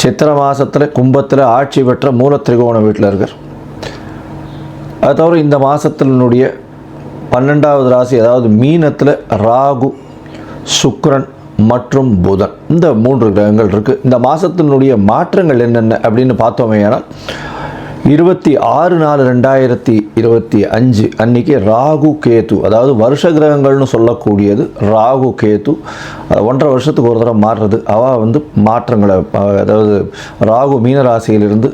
சித்திர மாதத்தில் கும்பத்தில் ஆட்சி பெற்ற மூல திரிகோண வீட்டில் இருக்கார். அது தவிர இந்த மாதத்தினுடைய பன்னெண்டாவது ராசி அதாவது மீனத்தில் ராகு சுக்ரன் மற்றும் புதன். இந்த மூன்று கிரகங்கள் இருக்குது இந்த மாதத்தினுடைய மாற்றங்கள் என்னென்ன அப்படின்னு பார்த்தோமே ஆனால் இருபத்தி ஆறு நாலு ரெண்டாயிரத்தி இருபத்தி அஞ்சு அன்னைக்கு ராகு கேத்து அதாவது வருஷ கிரகங்கள்னு சொல்லக்கூடியது ராகு கேத்து ஒன்றரை வருஷத்துக்கு ஒரு தடவை மாறுறது. அவள் வந்து மாற்றங்களை அதாவது ராகு மீனராசியிலிருந்து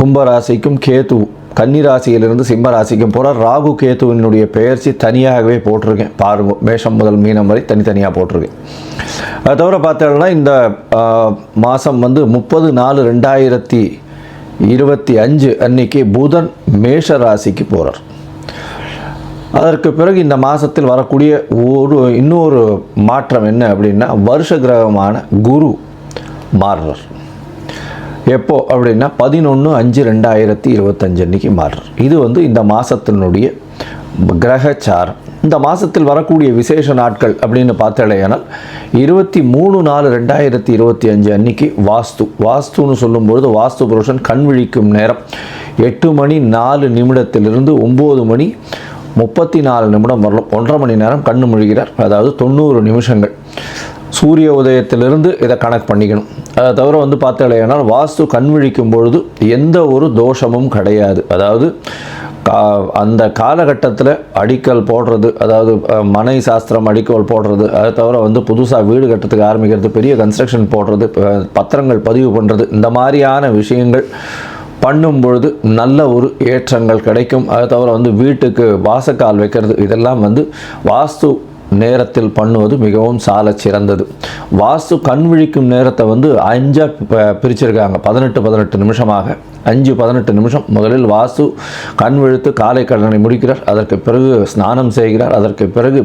கும்பராசிக்கும் கேத்து கன்னிராசியிலிருந்து சிம்ம ராசிக்கும் போகிற ராகு கேத்துவினுடைய பெயர்ச்சி தனியாகவே போட்டிருக்கேன். பாருங்கள் மேஷம் முதல் மீனம் வரை தனித்தனியாக போட்டிருக்கேன். அதை தவிர பார்த்தோம்னா இந்த மாதம் வந்து முப்பது நாலு ரெண்டாயிரத்தி இருபத்தி அஞ்சு அன்னைக்கு புதன் மேஷ ராசிக்கு போகிறார் அதற்கு பிறகு இந்த மாதத்தில் வரக்கூடிய ஒரு இன்னொரு மாற்றம் என்ன அப்படின்னா வருஷ கிரகமான குரு மாறுறார். எப்போ அப்படின்னா பதினொன்று அஞ்சு ரெண்டாயிரத்தி இருபத்தஞ்சு அன்னைக்கு மாறுறார். இது வந்து இந்த மாதத்தினுடைய கிரகச்சாரம். இந்த மாதத்தில் வரக்கூடிய விசேஷ நாட்கள் அப்படின்னு பார்த்தாலேயானால் இருபத்தி மூணு நாலு ரெண்டாயிரத்தி இருபத்தி அஞ்சு அன்னைக்கு வாஸ்து. வாஸ்துன்னு சொல்லும்பொழுது வாஸ்து புருஷன் கண் விழிக்கும் நேரம். எட்டு மணி நாலு நிமிடத்திலிருந்து ஒம்பது மணி முப்பத்தி நாலு நிமிடம் வரலாம். ஒன்றரை மணி நேரம் கண்ணு முழுகிறார். அதாவது தொண்ணூறு நிமிஷங்கள். சூரிய உதயத்திலிருந்து இதை கணக்கு பண்ணிக்கணும். அதை தவிர வந்து பார்த்தாலேனால் வாஸ்து கண் விழிக்கும் பொழுது எந்த ஒரு தோஷமும் கிடையாது. அதாவது அந்த காலகட்டத்தில் அடிக்கல் போடுறது அதாவது மனை சாஸ்திரம் அடிக்கல் போடுறது அதை தவிர வந்து புதுசாக வீடு கட்டுறதுக்கு ஆரம்பிக்கிறது பெரிய கன்ஸ்ட்ரக்ஷன் போடுறது பத்திரங்கள் பதிவு பண்ணுறது இந்த மாதிரியான விஷயங்கள் பண்ணும் பொழுது நல்ல ஒரு ஏற்றங்கள் கிடைக்கும். அதை தவிர வந்து வீட்டுக்கு வாசக்கால் வைக்கிறது இதெல்லாம் வந்து வாஸ்து நேரத்தில் பண்ணுவது மிகவும் சால சிறந்தது. வாஸ்து கண் விழிக்கும் நேரத்தை வந்து அஞ்சாக பிரிச்சிருக்காங்க. பதினெட்டு பதினெட்டு நிமிஷமாக. அஞ்சு பதினெட்டு நிமிஷம். முதலில் வாசு கண் விழுத்து காலை கடனை முடிக்கிறார். அதற்கு பிறகு ஸ்நானம் செய்கிறார். அதற்கு பிறகு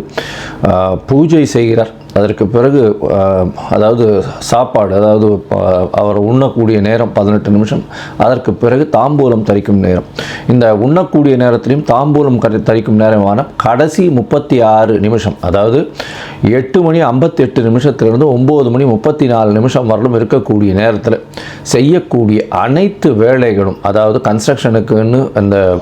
பூஜை செய்கிறார். அதற்கு பிறகு அதாவது சாப்பாடு அதாவது அவர் உண்ணக்கூடிய நேரம் பதினெட்டு நிமிஷம் அதற்கு பிறகு தாம்பூலம் தரிக்கும் நேரம். இந்த உண்ணக்கூடிய நேரத்திலையும் தாம்பூலம் கரி தரிக்கும் நேரமான கடைசி முப்பத்தி ஆறு நிமிஷம் அதாவது எட்டு மணி ஐம்பத்தி எட்டு நிமிஷத்திலிருந்து ஒம்பது மணி முப்பத்தி நாலு நிமிஷம் வரலும் இருக்கக்கூடிய நேரத்தில் செய்யக்கூடிய அனைத்து வேலைகளும் அதாவது கன்ஸ்ட்ரக்ஷனுக்குன்னு அந்த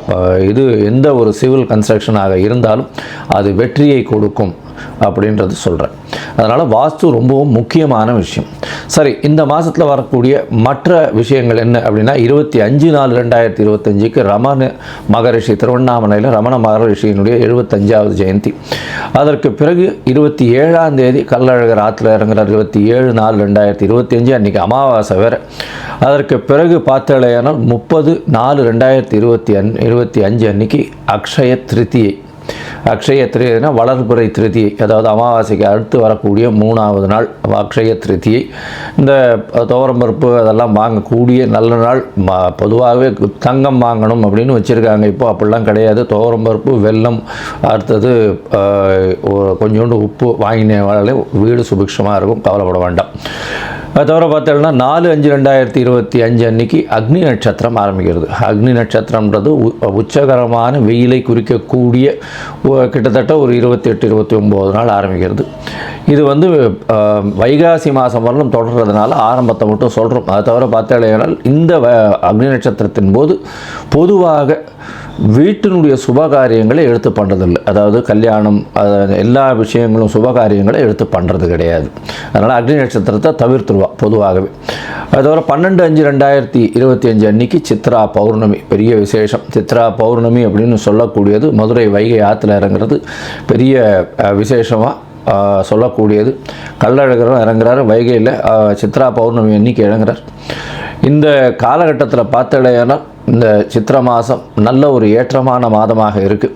இது எந்த ஒரு சிவில் கன்ஸ்ட்ரக்ஷனாக இருந்தாலும் அது வெற்றியை கொடுக்கும் அப்படின்றது சொல்கிறேன் அதனால் வாஸ்து ரொம்பவும் முக்கியமான விஷயம். சரி இந்த மாதத்தில் வரக்கூடிய மற்ற விஷயங்கள் என்ன அப்படின்னா இருபத்தி அஞ்சு நாலு ரெண்டாயிரத்தி இருபத்தஞ்சுக்கு ரமண மகரிஷி திருவண்ணாமலையில் ரமண மகரிஷியினுடைய எழுபத்தஞ்சாவது ஜெயந்தி. அதற்கு பிறகு இருபத்தி ஏழாம் தேதி கல்லழகர் ஆற்றுல இறங்குறார். இருபத்தி ஏழு நாலு ரெண்டாயிரத்தி இருபத்தி அஞ்சு அன்றைக்கி அமாவாசை வேறு. அதற்கு பிறகு பார்த்தாலேயானால் முப்பது நாலு ரெண்டாயிரத்தி இருபத்தி அன் இருபத்தி அஞ்சு அன்னைக்கு அக்ஷய திருத்தியை அக்ஷய திருதினா வளர்புரை திருதியை அதாவது அமாவாசைக்கு அடுத்து வரக்கூடிய மூணாவது நாள் அக்ஷய திருதியை இந்த துவரம்பருப்பு அதெல்லாம் வாங்கக்கூடிய நல்ல நாள். ம பொதுவாகவே தங்கம் வாங்கணும் அப்படின்னு வச்சுருக்காங்க. இப்போ அப்படிலாம் கிடையாது. துவரம்பருப்பு வெல்லம் அடுத்தது கொஞ்சோண்டு உப்பு வாங்கினாலே வீடு சுபிக்ஷமாக இருக்கும். கவலைப்பட வேண்டாம். அது தவிர பார்த்தோம்னா நாலு அஞ்சு ரெண்டாயிரத்தி இருபத்தி அஞ்சு அன்னைக்கு அக்னி நட்சத்திரம் ஆரம்பிக்கிறது. அக்னி நட்சத்திரம்ன்றது உ- உச்சகரமான வெயிலை குறிக்கக்கூடிய கிட்டத்தட்ட ஒரு இருபத்தெட்டு இருபத்தி ஒம்பது நாள் ஆரம்பிக்கிறது. இது வந்து வைகாசி மாதம் வரலும் தொடர்றதுனால ஆரம்பத்தை மட்டும் சொல்கிறோம் அதை தவிர பார்த்தாலேனால் இந்த வ- அக்னி நட்சத்திரத்தின் போது பொதுவாக வீட்டினுடைய சுபகாரியங்களை எடுத்து பண்ணுறதில்லை அதாவது கல்யாணம் எல்லா விஷயங்களும் சுபகாரியங்களை எடுத்து பண்ணுறது கிடையாது. அதனால் அக்னி நட்சத்திரத்தை தவிர்த்துருவா பொதுவாகவே. அது தவிர பன்னெண்டு அஞ்சு ரெண்டாயிரத்தி இருபத்தி அஞ்சு அன்னைக்கு சித்ரா பௌர்ணமி. பெரிய விசேஷம். சித்ரா பௌர்ணமி அப்படின்னு சொல்லக்கூடியது மதுரை வைகை ஆற்றுல இறங்குறது. பெரிய விசேஷமாக சொல்லக்கூடியது. கள்ளழகரும் இறங்குறாரு. வைகையில் சித்ரா பௌர்ணமி அன்னைக்கு இறங்குறார். இந்த காலகட்டத்தில் பார்த்தடையானால் இந்த சித்திர மாதம் நல்ல ஒரு ஏற்றமான மாதமாக இருக்குது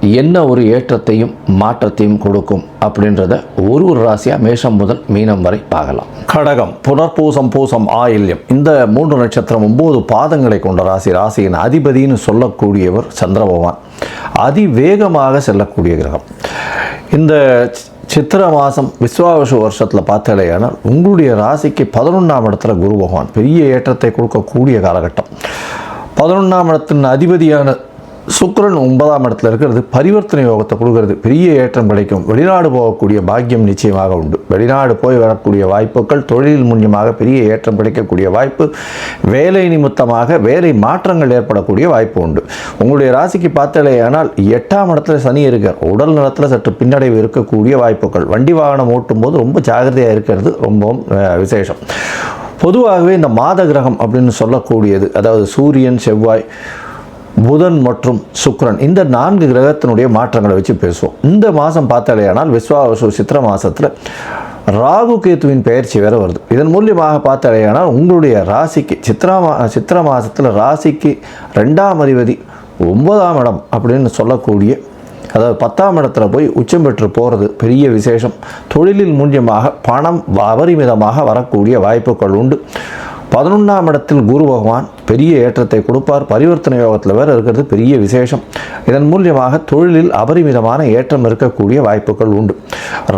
என்ன ஒரு ஏற்றத்தையும் மாற்றத்தையும் கொடுக்கும் அப்படின்றத ஒரு ஒரு ராசியாக மேஷம் முதல் மீனம் வரை பார்க்கலாம். கடகம் புனர்பூசம் பூசம் ஆயில்யம். இந்த மூன்று நட்சத்திரம் ஒம்பது பாதங்களை கொண்ட ராசி ராசியின் அதிபதின்னு சொல்லக்கூடியவர் சந்திர பகவான். அதிவேகமாக செல்லக்கூடிய கிரகம். இந்த சித்திர மாதம் விஸ்வாவசு வருஷத்தில் பார்த்தாலேயானால் உங்களுடைய ராசிக்கு பதினொன்றாம் இடத்துல குரு பகவான். பெரிய ஏற்றத்தை கொடுக்கக்கூடிய காலகட்டம். பதினொன்றாம் இடத்தின் அதிபதியான சுக்கரன் ஒன்பதாம் இடத்துல இருக்கிறது. பரிவர்த்தனை யோகத்தை கொடுக்கறது. பெரிய ஏற்றம் கிடைக்கும். வெளிநாடு போகக்கூடிய பாக்கியம் நிச்சயமாக உண்டு. வெளிநாடு போய் வரக்கூடிய வாய்ப்புகள் தொழில் மூலியமாக பெரிய ஏற்றம் கிடைக்கக்கூடிய வாய்ப்பு வேலை நிமித்தமாக வேலை மாற்றங்கள் ஏற்படக்கூடிய வாய்ப்பு உண்டு. உங்களுடைய ராசிக்கு பார்த்தாலேயானால் எட்டாம் இடத்துல சனி இருக்கார். உடல் நலத்தில் சற்று பின்னடைவு இருக்கக்கூடிய வாய்ப்புகள். வண்டி வாகனம் ஓட்டும் போது ரொம்ப ஜாகிரதையாக இருக்கிறது ரொம்பவும் விசேஷம். பொதுவாகவே இந்த மாத கிரகம் அப்படின்னு சொல்லக்கூடியது. அதாவது சூரியன் செவ்வாய் புதன் மற்றும் சுக்ரன் இந்த நான்கு கிரகத்தினுடைய மாற்றங்களை வச்சு பேசுவோம். இந்த மாதம் பார்த்தாலேயானால் விஸ்வாவசு சித்திர மாதத்தில் ராகு கேத்துவின் பெயர்ச்சி வேறு வருது. இதன் மூலியமாக பார்த்தாலேயானால் உங்களுடைய ராசிக்கு சித்ரா மா சித்திர மாதத்தில் ராசிக்கு ரெண்டாம் அதிபதி ஒன்பதாம் இடம் அப்படின்னு சொல்லக்கூடிய அதாவது பத்தாம் இடத்துல போய் உச்சம் பெற்று போகிறது பெரிய விசேஷம். தொழிலில் மூலியமாக பணம் அபரிமிதமாக வரக்கூடிய வாய்ப்புகள் உண்டு. பதினொன்றாம் இடத்தில் குரு பகவான் பெரிய ஏற்றத்தை கொடுப்பார். பரிவர்த்தனை யோகத்தில் வேறு இருக்கிறது பெரிய விசேஷம். இதன் மூலியமாக தொழிலில் அபரிமிதமான ஏற்றம் இருக்கக்கூடிய வாய்ப்புகள் உண்டு.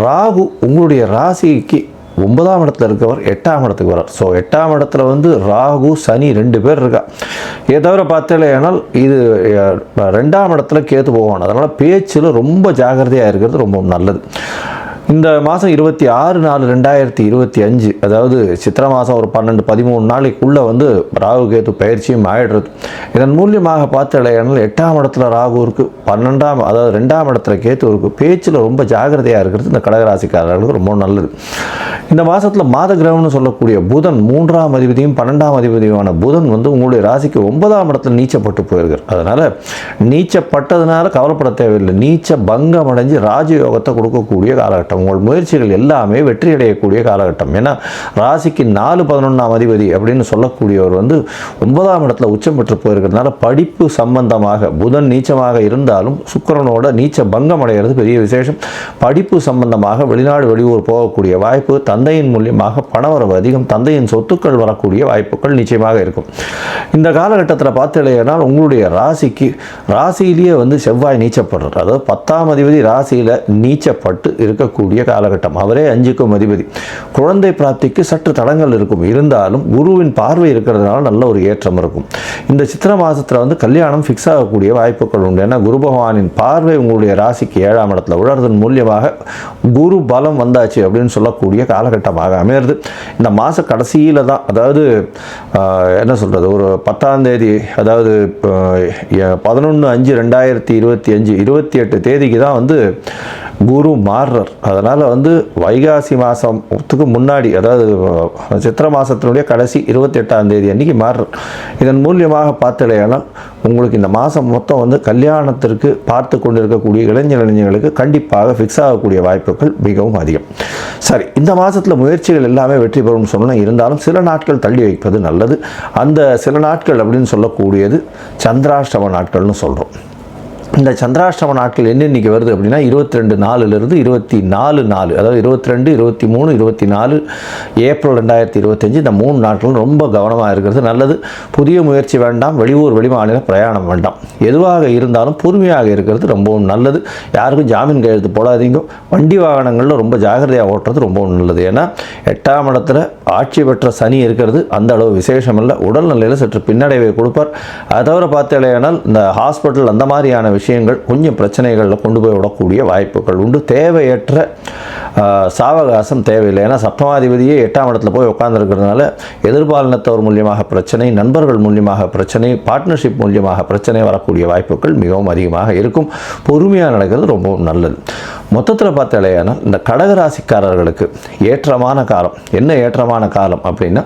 ராகு உங்களுடைய ராசிக்கு ஒன்பதாம் இடத்துல இருக்கவர் எட்டாம் இடத்துக்கு வரார் ஸோ எட்டாம் இடத்துல வந்து ராகு சனி ரெண்டு பேர் இருக்கா? இதை தவிர பார்த்தேனால் இது ரெண்டாம் இடத்துல கேத்து போவான் அதனால் பேச்சில் ரொம்ப ஜாகிரதையாக இருக்கிறது ரொம்ப நல்லது. இந்த மாதம் இருபத்தி ஆறு நாலு ரெண்டாயிரத்தி இருபத்தி அஞ்சு அதாவது சித்திரை மாதம் ஒரு பன்னெண்டு பதிமூணு நாளைக்குள்ளே வந்து ராகு கேது பயிற்சியும் ஆயிடுறது. இதன் மூலியமாக பார்த்தாலேயானால் எட்டாம் இடத்துல ராகு இருக்குது பன்னெண்டாம் அதாவது ரெண்டாம் இடத்துல கேத்து இருக்குது பேச்சில் ரொம்ப ஜாகிரதையாக இருக்கிறது இந்த கடகராசிக்காரர்களுக்கு ரொம்ப நல்லது. இந்த மாதத்தில் மாத கிரகம்னு சொல்லக்கூடிய புதன் மூன்றாம் அதிபதியும் பன்னெண்டாம் அதிபதியுமான புதன் வந்து உங்களுடைய ராசிக்கு ஒன்பதாம் இடத்துல நீச்சப்பட்டு போயிருக்கார். அதனால் நீச்சப்பட்டதுனால கவலைப்பட தேவையில்லை. நீச்ச பங்கம் அடைஞ்சு ராஜயோகத்தை கொடுக்கக்கூடிய காலகட்டம் உங்கள் முயற்சிகள் எல்லாமே வெற்றி அடையக்கூடிய காலகட்டம். ஏன்னா ராசிக்கு நாலு பதினொன்றாம் அதிபதி அப்படின்னு சொல்லக்கூடியவர் வந்து ஒன்பதாம் இடத்துல உச்சம் பெற்று போயிருக்கிறதுனால படிப்பு சம்பந்தமாக புதன் நீச்சமாக இருந்தாலும் சுக்கிரனோட நீச்ச பங்கம் அடைகிறது பெரிய விசேஷம். படிப்பு சம்பந்தமாக வெளிநாடு வெளியூர் போகக்கூடிய வாய்ப்பு தந்தையின் மூலியமாக பணவரவு அதிகம் தந்தையின் சொத்துக்கள் வரக்கூடிய வாய்ப்புகள் நிச்சயமாக இருக்கும். இந்த காலகட்டத்தில் பார்த்தீங்கன்னா உங்களுடைய ராசிக்கு ராசியிலேயே வந்து செவ்வாய் நீச்சப்படுறார். அதாவது பத்தாம் அதிபதி ராசியில் நீச்சப்பட்டு இருக்கக்கூடிய காலகட்டம். அவரே அஞ்சுக்கும் அதிபதி. குழந்தை பிராப்திக்கு சற்று தடங்கள் இருக்கும். இருந்தாலும் குருவின் பார்வை இருக்கிறதுனால நல்ல ஒரு ஏற்றம் இருக்கும். இந்த சித்திர மாதத்தில் வந்து கல்யாணம் ஃபிக்ஸ் ஆகக்கூடிய வாய்ப்புகள் உண்டு. ஏன்னா குரு பகவானின் பார்வை உங்களுடைய ராசிக்கு ஏழாம் இடத்துல உழறதன் மூலியமாக குரு பலம் வந்தாச்சு அப்படின்னு சொல்லக்கூடிய காலகட்டமாக அமையிறது. இந்த மாத கடைசியில் தான் அதாவது என்ன சொல்கிறது ஒரு பத்தாம் தேதி அதாவது பதினொன்று அஞ்சு ரெண்டாயிரத்தி இருபத்தி அஞ்சு இருபத்தி எட்டு தேதிக்கு தான் வந்து குரு மாறுறார் அதனால் வந்து வைகாசி மாதத்துக்கு முன்னாடி அதாவது சித்திர மாதத்தினுடைய கடைசி இருபத்தெட்டாம் தேதி அன்னைக்கு மாறுறார் இதன் மூலியமாக பார்த்துடையானால் உங்களுக்கு இந்த மாதம் மொத்தம் வந்து கல்யாணத்திற்கு பார்த்து கொண்டிருக்கக்கூடிய இளைஞர் இளைஞர்களுக்கு கண்டிப்பாக ஃபிக்ஸ் ஆகக்கூடிய வாய்ப்புகள் மிகவும் அதிகம். சரி இந்த மாதத்தில் முயற்சிகள் எல்லாமே வெற்றி பெறும்னு சொன்னால் இருந்தாலும் சில நாட்கள் தள்ளி வைப்பது நல்லது. அந்த சில நாட்கள் அப்படின்னு சொல்லக்கூடியது சந்திராஷ்டம நாட்கள்னு சொல்கிறோம் இந்த சந்திராஷ்டம நாட்கள் என்னென்னைக்கு வருது அப்படின்னா இருபத்தி ரெண்டு நாலுலேருந்து இருபத்தி நாலு நாலு அதாவது இருபத்தி ரெண்டு இருபத்தி மூணு இருபத்தி நாலு ஏப்ரல் ரெண்டாயிரத்தி இருபத்தஞ்சி இந்த மூணு நாட்களும் ரொம்ப கவனமாக இருக்கிறது. நல்லது. புதிய முயற்சி வேண்டாம். வெளியூர் வெளிமாநில பிரயாணம் வேண்டாம். எதுவாக இருந்தாலும் பொறுமையாக இருக்கிறது ரொம்பவும் நல்லது. யாருக்கும் ஜாமீன் கையெழுத்து போடாதீங்க. வண்டி வாகனங்களில் ரொம்ப ஜாகிரதையாக ஓட்டுறது ரொம்பவும் நல்லது. ஏன்னா எட்டாம் இடத்துல ஆட்சி பெற்ற சனி இருக்கிறது. அந்த அளவு விசேஷம் இல்லை. உடல்நிலையில் சற்று பின்னடைவை கொடுப்பார். அதை தவிர பார்த்தேனால் இந்த ஹாஸ்பிட்டல் அந்த மாதிரியான விஷயங்கள் கொஞ்சம் பிரச்சனைகளில் கொண்டு போய் விடக்கூடிய வாய்ப்புகள் உண்டு. தேவையற்ற சாவகாசம் தேவையில்லை. ஏன்னா சப்தமாதிபதியே எட்டாம் இடத்துல போய் உட்காந்துருக்கிறதுனால எதிர்பாலினத்தவர் மூலியமாக பிரச்சனை நண்பர்கள் மூலியமாக பிரச்சனை பார்ட்னர்ஷிப் மூலியமாக பிரச்சனை வரக்கூடிய வாய்ப்புகள் மிகவும் அதிகமாக இருக்கும். பொறுமையாக நடக்கிறது ரொம்பவும் நல்லது. மொத்தத்தில் பார்த்தாலேயானால் இந்த கடகராசிக்காரர்களுக்கு ஏற்றமான காலம். என்ன ஏற்றமான காலம் அப்படின்னா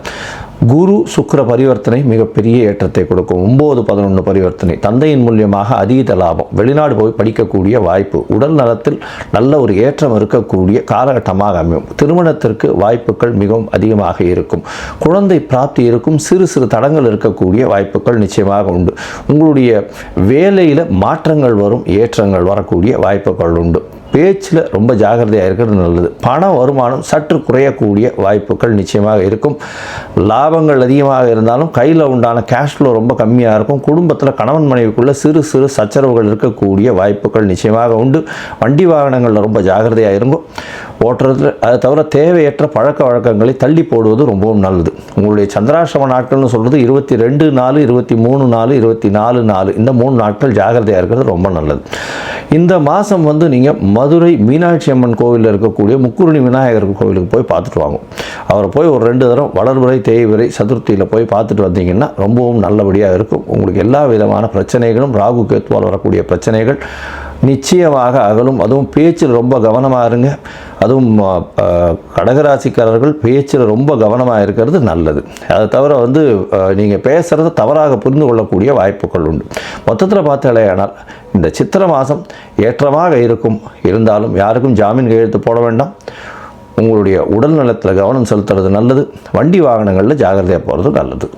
குரு சுக்கர பரிவர்த்தனை மிகப்பெரிய ஏற்றத்தை கொடுக்கும். ஒம்பது பதினொன்று பரிவர்த்தனை. தந்தையின் மூலியமாக அதீத லாபம். வெளிநாடு போய் படிக்கக்கூடிய வாய்ப்பு. உடல் நலத்தில் நல்ல ஒரு ஏற்றம் இருக்கக்கூடிய காலகட்டமாக அமையும். திருமணத்திற்கு வாய்ப்புகள் மிகவும் அதிகமாக இருக்கும். குழந்தை பிராப்தி இருக்கும். சிறு சிறு தடங்கள் இருக்கக்கூடிய வாய்ப்புகள் நிச்சயமாக உண்டு. உங்களுடைய வேலையில் மாற்றங்கள் வரும் ஏற்றங்கள் வரக்கூடிய வாய்ப்புகள் உண்டு. பேச்சில் ரொம்ப ஜாகிரதையாக இருக்கிறது நல்லது. பண வருமானம் சற்று குறையக்கூடிய வாய்ப்புகள் நிச்சயமாக இருக்கும். லாபங்கள் அதிகமாக இருந்தாலும் கையில் உண்டான கேஷ் ஃப்ளோ ரொம்ப கம்மியாக இருக்கும். குடும்பத்தில் கணவன் மனைவிக்குள்ளே சிறு சிறு சச்சரவுகள் இருக்கக்கூடிய வாய்ப்புகள் நிச்சயமாக உண்டு. வண்டி வாகனங்களில் ரொம்ப ஜாகிரதையாக இருக்கும் ஓட்டுறதுல அதை தவிர தேவையற்ற பழக்க வழக்கங்களை தள்ளி போடுவது ரொம்பவும் நல்லது. உங்களுடைய சந்திராசிரம நாட்கள்னு சொல்கிறது இருபத்தி ரெண்டு நாலு இருபத்தி மூணு நாலு இருபத்தி நாலு நாலு. இந்த மூணு நாட்கள் ஜாகிரதையாக இருக்கிறது ரொம்ப நல்லது. இந்த மாதம் வந்து நீங்கள் மதுரை மீனாட்சி அம்மன் கோவிலில் இருக்கக்கூடிய முக்குருணி விநாயகர் கோவிலுக்கு போய் பார்த்துட்டு வாங்க. அவரை போய் ஒரு ரெண்டு தரம் வளர்வரை தேய்விரை சதுர்த்தியில் போய் பார்த்துட்டு வந்தீங்கன்னா ரொம்பவும் நல்லபடியாக இருக்கும். உங்களுக்கு எல்லா விதமான பிரச்சனைகளும் ராகு கேத்துவால் வரக்கூடிய பிரச்சனைகள் நிச்சயமாக அகலும். அதுவும் பேச்சில் ரொம்ப கவனமாக இருங்க. அதுவும் கடகராசிக்காரர்கள் பேச்சில் ரொம்ப கவனமாக இருக்கிறது நல்லது. அதை தவிர வந்து நீங்கள் பேசுகிறத தவறாக புரிந்து கொள்ளக்கூடிய வாய்ப்புகள் உண்டு. மொத்தத்தில் பார்த்தாலேயானால் இந்த சித்திரை மாதம் ஏற்றமாக இருக்கும். இருந்தாலும் யாருக்கும் ஜாமீன் கையெழுத்து போட வேண்டாம். உங்களுடைய உடல் நலத்தில் கவனம் செலுத்துறது நல்லது. வண்டி வாகனங்களில் ஜாகிரதையாக போகிறது நல்லது.